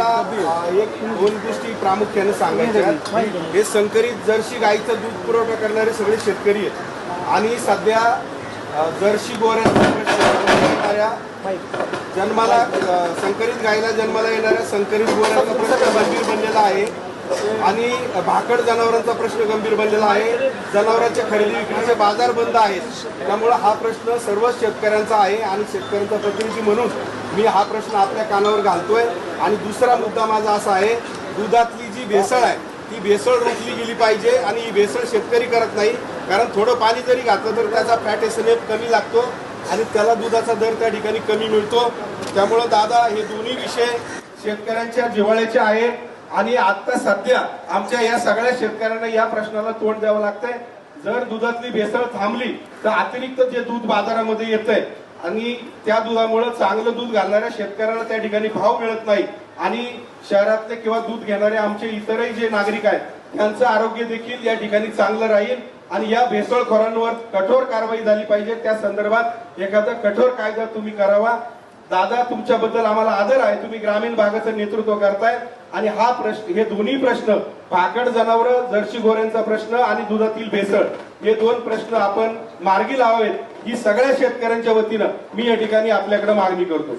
मला एक दोन गोष्टी प्रामुख्याने सांगायच्या हे संकरित जर्सी गाईचं दूध पुरवठा करणारे सगळे शेतकरी आहेत. आणि सध्या जर्सी गोऱ्यांचा जन्माला संकरित गायीला जन्माला येणाऱ्या संकरित गोऱ्यांचा प्रश्न गंभीर बनलेला आहे. आणि भाकड जनावरांचा प्रश्न गंभीर बनलेला आहे. जनावरांच्या खरेदी विक्रीचे बाजार बंद आहेत. त्यामुळे हा प्रश्न सर्वच शेतकऱ्यांचा आहे आणि शेतकऱ्यांचा प्रतिनिधी म्हणून मी हा प्रश्न आपल्या कानावर घालतोय. आणि दुसरा मुद्दा माझा असा आहे दुधातली जी भेसळ आहे ती भेसळ रोखली गेली पाहिजे आणि ही भेसळ शेतकरी करत नाही. कारण थोडं पाणी जरी घातलं तर त्याचा फॅट एसएनएफ कमी लागतो आणि त्याला दुधाचा दर त्या ठिकाणी कमी मिळतो. त्यामुळं दादा हे दोन्ही विषय शेतकऱ्यांच्या जिव्हाळ्याचे आहेत आणि आत्ता सध्या आमच्या या सगळ्या शेतकऱ्यांना या प्रश्नाला तोंड द्यावं लागतंय. जर दुधातली भेसळ थांबली तर अतिरिक्त जे दूध बाजारामध्ये येतंय आणि त्या दुधामुळे चांगलं दूध घालणाऱ्या शेतकऱ्यांना त्या ठिकाणी भाव मिळत नाही. आणि शहरातले किंवा दूध घेणारे आमचे इतरही जे नागरिक आहेत त्यांचं आरोग्य देखील या ठिकाणी चांगलं राहील आणि या भेसळखोरांवर कठोर कारवाई झाली पाहिजे. त्या संदर्भात एखादा कठोर कायदा तुम्ही करावा. दादा तुमच्याबद्दल आम्हाला आदर आहे. तुम्ही ग्रामीण भागाचं नेतृत्व करताय. आणि हा प्रश्न हे दोन्ही प्रश्न भाकड जनावर जर्सी गोऱ्यांचा प्रश्न आणि दुधातील भेसळ हे दोन प्रश्न आपण मार्गी लावावेत. ही सगळ्या शेतकऱ्यांच्या वतीनं मी या ठिकाणी आपल्याकडे मागणी करतो.